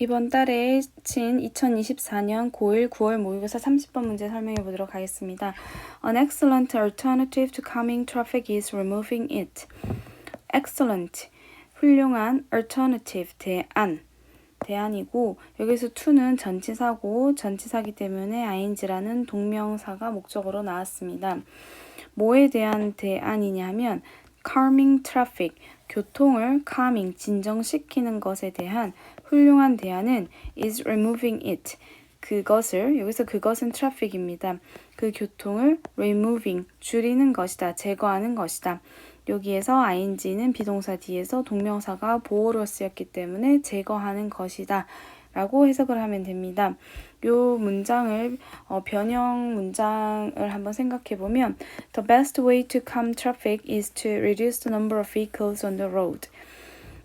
이번 달에 친 2024년 고1 9월 모의고사 30번 문제 설명해 보도록 하겠습니다. An excellent alternative to calming traffic is removing it. excellent, 훌륭한 alternative, 대안, 대안이고 여기서 to는 전치사고 전치사기 때문에 ing라는 동명사가 목적으로 나왔습니다. 뭐에 대한 대안이냐면 calming traffic, 교통을 calming, 진정시키는 것에 대한 훌륭한 대안은 is removing it. 그것을 여기서 그것은 traffic입니다. 그 교통을 removing 줄이는 것이다. 제거하는 것이다. 여기에서 ing는 비동사 뒤에서 동명사가 보호로 쓰였기 때문에 제거하는 것이다. 라고 해석을 하면 됩니다. 요 문장을 어, 변형 문장을 한번 생각해 보면 The best way to calm traffic is to reduce the number of vehicles on the road.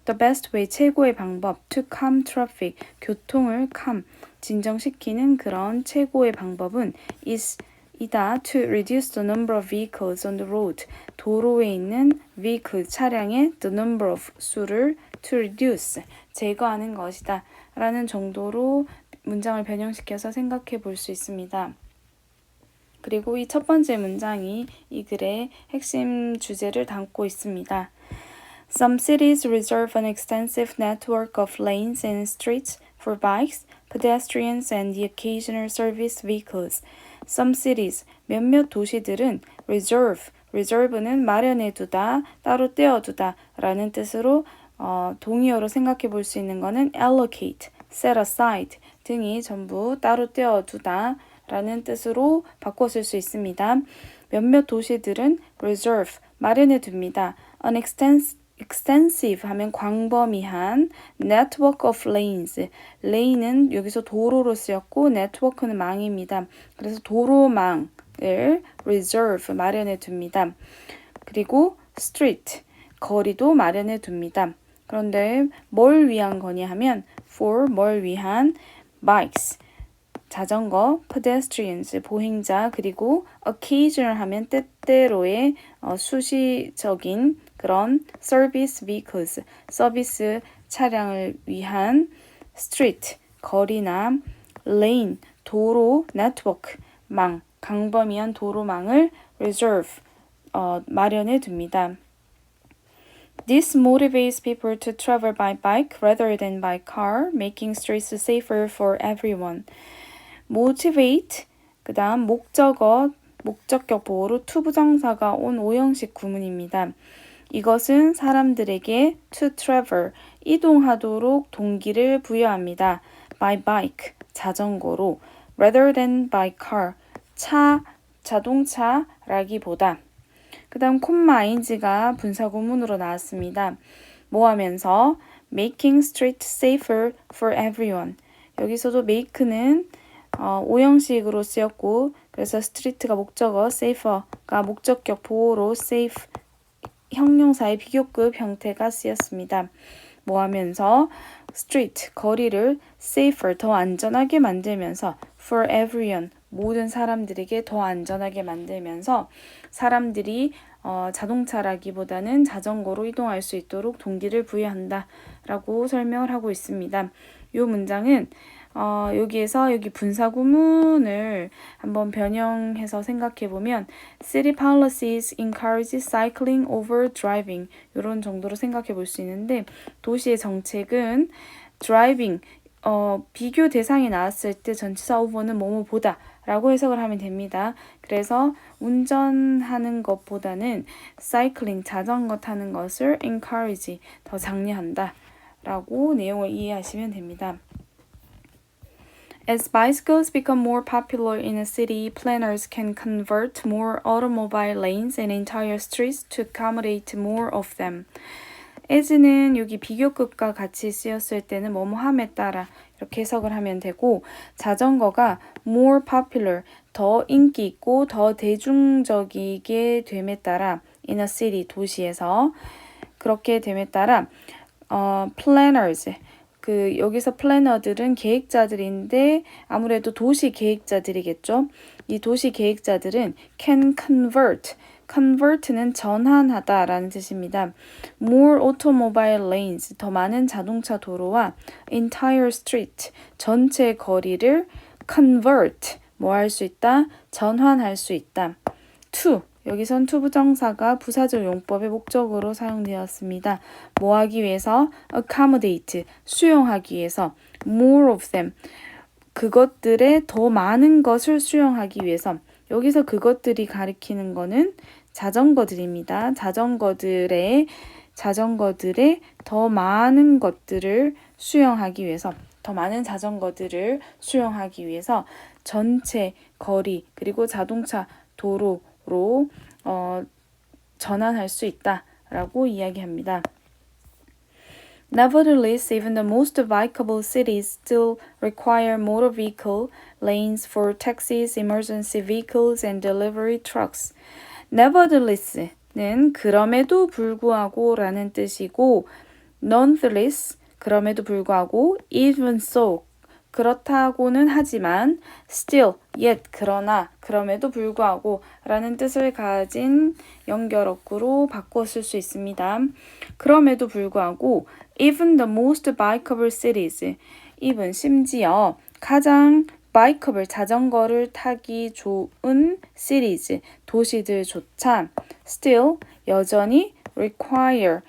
The best way 최고의 방법 to calm traffic 교통을 calm 진정시키는 그런 최고의 방법은 is 이다 to reduce the number of vehicles on the road 도로에 있는 vehicle 차량의 the number of 수를 to reduce 제거하는 것이다 라는 정도로 문장을 변형시켜서 생각해 볼 수 있습니다. 그리고 이 첫 번째 문장이 이 글의 핵심 주제를 담고 있습니다. Some cities reserve an extensive network of lanes and streets for bikes, pedestrians, and the occasional service vehicles. Some cities, 몇몇 도시들은 reserve, reserve는 마련해 두다, 따로 떼어 두다 라는 뜻으로 어, 동의어로 생각해 볼 수 있는 것은 allocate, set aside 등이 전부 따로 떼어 두다 라는 뜻으로 바꿔 쓸 수 있습니다. 몇몇 도시들은 reserve, 마련해 둡니다. an extensive extensive 하면 광범위한 network of lanes. lane은 여기서 도로로 쓰였고 network는 망입니다. 그래서 도로망을 reserve 마련해 둡니다. 그리고 street 거리도 마련해 둡니다. 그런데 뭘 위한 거냐 하면 for 뭘 위한 bikes 자전거, pedestrians, 보행자, 그리고 occasional 하면 때때로의 어, 수시적인 그런 service vehicles, 서비스 차량을 위한 street, 거리나 lane, 도로, network, 망, 강범위한 도로망을 reserve, 어, 마련해 둡니다. This motivates people to travel by bike rather than by car, making streets safer for everyone. motivate, 그 다음 목적어, 목적격 보호로 to 부정사가 온 오형식 구문입니다. 이것은 사람들에게 to travel, 이동하도록 동기를 부여합니다. by bike, 자전거로, rather than by car, 차, 자동차라기보다. 그 다음 콤마 ing가 분사구문으로 나왔습니다. 뭐 하면서 making street safer for everyone. 여기서도 make는 어, 오형식으로 쓰였고 그래서 스트리트가 목적어, safer가 목적격 보호로 safe 형용사의 비교급 형태가 쓰였습니다. 뭐 하면서 street 거리를 safer 더 안전하게 만들면서 for everyone 모든 사람들에게 더 안전하게 만들면서 사람들이 어, 자동차라기보다는 자전거로 이동할 수 있도록 동기를 부여한다라고 설명을 하고 있습니다. 이 문장은 어, 여기에서 여기 분사 구문을 한번 변형해서 생각해 보면 city policies encourage cycling over driving 이런 정도로 생각해 볼 수 있는데 도시의 정책은 driving 어, 비교 대상이 나왔을 때 전치사 over는 뭐뭐 보다 라고 해석을 하면 됩니다. 그래서 운전하는 것보다는 cycling 자전거 타는 것을 encourage 더 장려한다 라고 내용을 이해하시면 됩니다. As bicycles become more popular in a city, planners can convert more automobile lanes and entire streets to accommodate more of them. as는 여기 비교급과 같이 쓰였을 때는 뭐뭐함에 따라 이렇게 해석을 하면 되고 자전거가 more popular 더 인기 있고 더 대중적이게 됨에 따라 in a city 도시에서 그렇게 됨에 따라 어, planners 그 여기서 플래너들은 계획자들인데 아무래도 도시 계획자들이겠죠. 이 도시 계획자들은 can convert convert는 전환하다라는 뜻입니다. more automobile lanes 더 많은 자동차 도로와 entire street 전체 거리를 convert 뭐 할 수 있다? 전환할 수 있다. to 여기선 to 부정사가 부사절 용법의 목적으로 사용되었습니다. 뭐 하기 위해서? accommodate 수용하기 위해서. more of them. 그것들의 더 많은 것을 수용하기 위해서. 여기서 그것들이 가리키는 거는 자전거들입니다. 자전거들의 자전거들의 더 많은 것들을 수용하기 위해서. 더 많은 자전거들을 수용하기 위해서 전체 거리 그리고 자동차 도로 로 어, 전환할 수 있다라고 이야기합니다. Nevertheless, even the most bikeable cities still require motor vehicle lanes for taxis, emergency vehicles, and delivery trucks. Nevertheless는 그럼에도 불구하고라는 뜻이고, nonetheless 그럼에도 불구하고, even so 그렇다고는 하지만, still, yet, 그러나, 그럼에도 불구하고 라는 뜻을 가진 연결어구로 바꿔 쓸 수 있습니다. 그럼에도 불구하고, even the most bikeable cities, even 심지어 가장 bikeable 자전거를 타기 좋은 cities, 도시들조차 still 여전히 require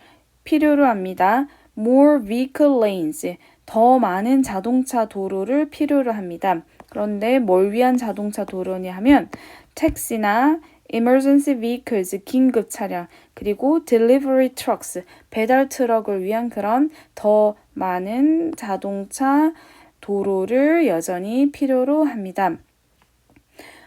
필요로 합니다. more vehicle lanes 더 많은 자동차 도로를 필요로 합니다. 그런데 뭘 위한 자동차 도로냐 하면 택시나 emergency vehicles 긴급 차량 그리고 delivery trucks 배달 트럭을 위한 그런 더 많은 자동차 도로를 여전히 필요로 합니다.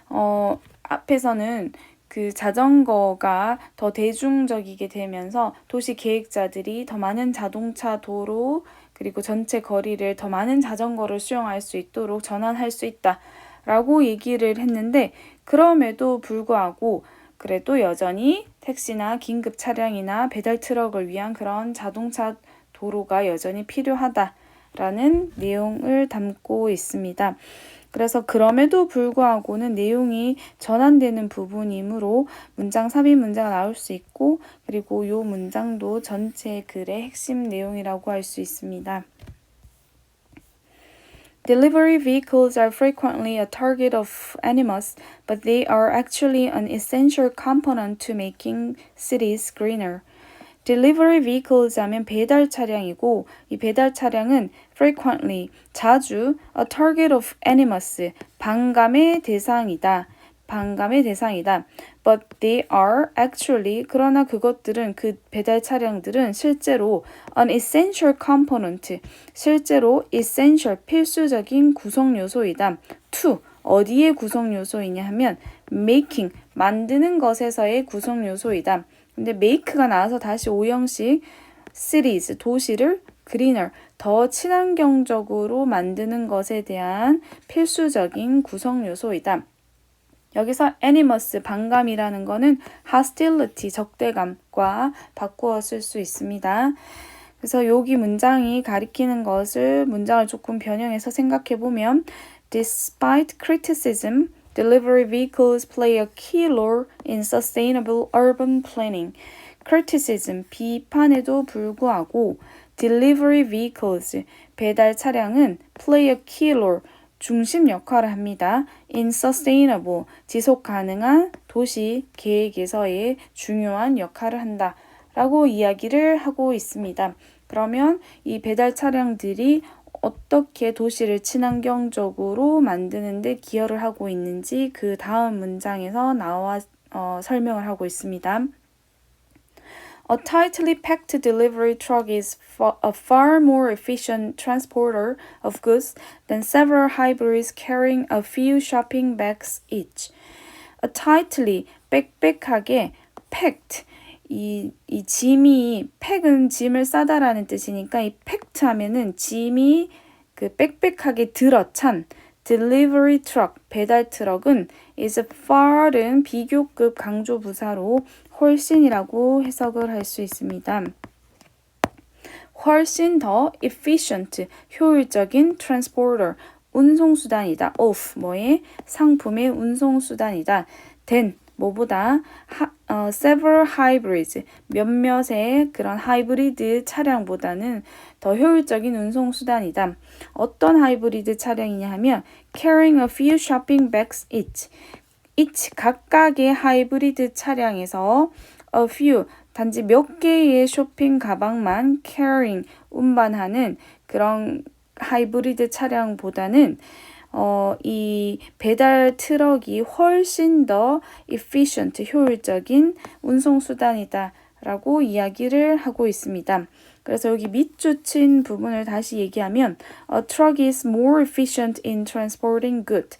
어, 앞에서는 그 자전거가 더 대중적이게 되면서 도시 계획자들이 더 많은 자동차 도로 그리고 전체 거리를 더 많은 자전거를 수용할 수 있도록 전환할 수 있다 라고 얘기를 했는데 그럼에도 불구하고 그래도 여전히 택시나 긴급 차량이나 배달 트럭을 위한 그런 자동차 도로가 여전히 필요하다라는 내용을 담고 있습니다. 그래서 그럼에도 불구하고는 내용이 전환되는 부분이므로 문장 삽입 문제가 나올 수 있고 그리고 이 문장도 전체 글의 핵심 내용이라고 할 수 있습니다. Delivery vehicles are frequently a target of animals, but they are actually an essential component to making cities greener. Delivery vehicles 하면 배달 차량이고 이 배달 차량은 frequently 자주 a target of animals 반감의 대상이다. 반감의 대상이다. But they are actually 그러나 그것들은 그 배달 차량들은 실제로 an essential component 실제로 essential 필수적인 구성 요소이다. to 어디의 구성 요소이냐 하면 making 만드는 것에서의 구성 요소이다. 근데 make가 나와서 다시 오형식 cities 도시를 greener 더 친환경적으로 만드는 것에 대한 필수적인 구성 요소이다. 여기서 animus 반감이라는 거는 hostility 적대감과 바꾸어 쓸 수 있습니다. 그래서 여기 문장이 가리키는 것을 문장을 조금 변형해서 생각해 보면 despite criticism Delivery vehicles play a key role in sustainable urban planning. criticism, 비판에도 불구하고 delivery vehicles, 배달 차량은 play a key role, 중심 역할을 합니다. in sustainable, 지속 가능한 도시 계획에서의 중요한 역할을 한다. 라고 이야기를 하고 있습니다. 그러면 이 배달 차량들이 어떻게 도시를 친환경적으로 만드는데 기여를 하고 있는지 그 다음 문장에서 나와 어, 설명을 하고 있습니다. A tightly packed delivery truck is a far more efficient transporter of goods than several hybrids carrying a few shopping bags each. A tightly, 빽빽하게, packed, 이, 이 짐이 팩은 짐을 싸다라는 뜻이니까 이 팩트 하면은 짐이 그 빽빽하게 들어찬 delivery truck 배달 트럭은 is far은 비교급 강조 부사로 훨씬이라고 해석을 할 수 있습니다. 훨씬 더 efficient 효율적인 transporter 운송수단이다. of 뭐의 상품의 운송수단이다. than 뭐보다 하, 어, several hybrids 몇몇의 그런 하이브리드 차량보다는 더 효율적인 운송 수단이다. 어떤 하이브리드 차량이냐 하면 carrying a few shopping bags each. each 각각의 하이브리드 차량에서 a few 단지 몇 개의 쇼핑 가방만 carrying 운반하는 그런 하이브리드 차량보다는 어, 이 배달 트럭이 훨씬 더 efficient, 효율적인 운송 수단이다 라고 이야기를 하고 있습니다. 그래서 여기 밑줄친 부분을 다시 얘기하면 A truck is more efficient in transporting good.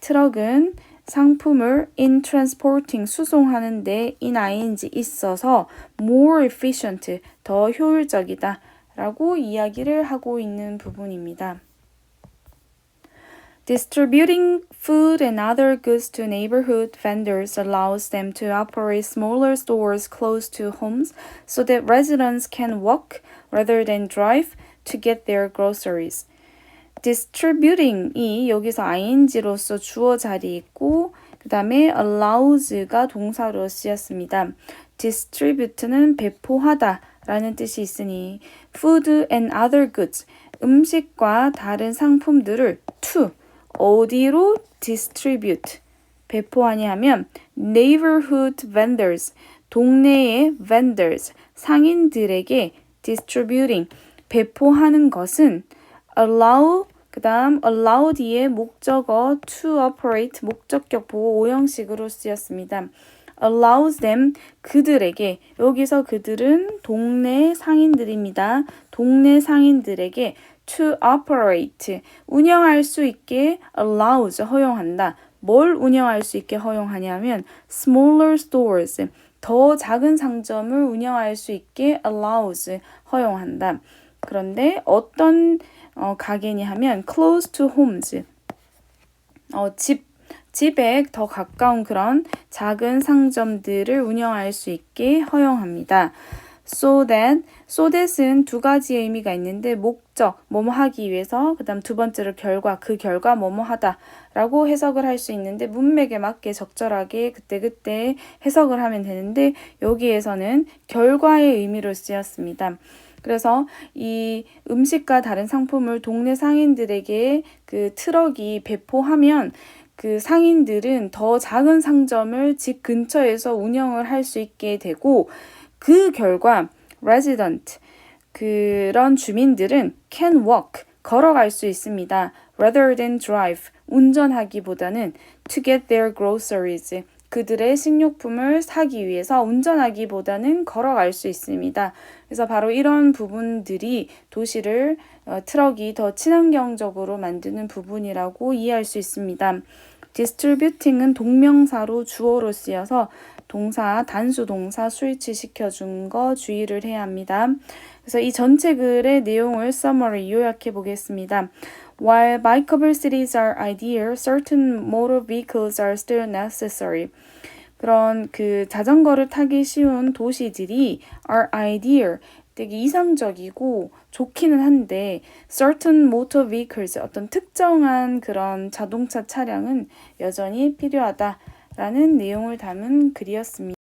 트럭은 상품을 in transporting 수송하는데 in ing 있어서 more efficient 더 효율적이다 라고 이야기를 하고 있는 부분입니다. Distributing food and other goods to neighborhood vendors allows them to operate smaller stores close to homes so that residents can walk rather than drive to get their groceries. distributing이 여기서 ing로서 주어 자리 있고 그 다음에 allows가 동사로 쓰였습니다. distribute는 배포하다 라는 뜻이 있으니 food and other goods 음식과 다른 상품들을 to 어디로 distribute 배포하냐 하면 neighborhood vendors 동네의 vendors 상인들에게 distributing 배포하는 것은 allow 그 다음 allow 뒤에 목적어 to operate 목적격 보호 오형식으로 쓰였습니다. allows them 그들에게 여기서 그들은 동네 상인들입니다. 동네 상인들에게 to operate 운영할 수 있게 allows 허용한다. 뭘 운영할 수 있게 허용하냐면 smaller stores 더 작은 상점을 운영할 수 있게 allows 허용한다. 그런데 어떤 어, 가게니 하면 close to homes 어, 집 집에 더 가까운 그런 작은 상점들을 운영할 수 있게 허용합니다. So that, so that은 두 가지의 의미가 있는데 목적, 뭐뭐 하기 위해서 그 다음 두 번째로 결과, 그 결과 뭐뭐 하다 라고 해석을 할 수 있는데 문맥에 맞게 적절하게 그때그때 해석을 하면 되는데 여기에서는 결과의 의미로 쓰였습니다. 그래서 이 음식과 다른 상품을 동네 상인들에게 그 트럭이 배포하면 그 상인들은 더 작은 상점을 집 근처에서 운영을 할 수 있게 되고 그 결과 resident 그런 주민들은 can walk 걸어갈 수 있습니다. rather than drive 운전하기보다는 to get their groceries 그들의 식료품을 사기 위해서 운전하기보다는 걸어갈 수 있습니다. 그래서 바로 이런 부분들이 도시를 어, 트럭이 더 친환경적으로 만드는 부분이라고 이해할 수 있습니다. distributing은 동명사로 주어로 쓰여서 동사, 단수 동사 스위치 시켜준 거 주의를 해야 합니다. 그래서 이 전체 글의 내용을 summary 요약해 보겠습니다. While bikeable cities are ideal, certain motor vehicles are still necessary. 그런 그 자전거를 타기 쉬운 도시들이 are ideal, 되게 이상적이고 좋기는 한데 certain motor vehicles 어떤 특정한 그런 자동차 차량은 여전히 필요하다 라는 내용을 담은 글이었습니다.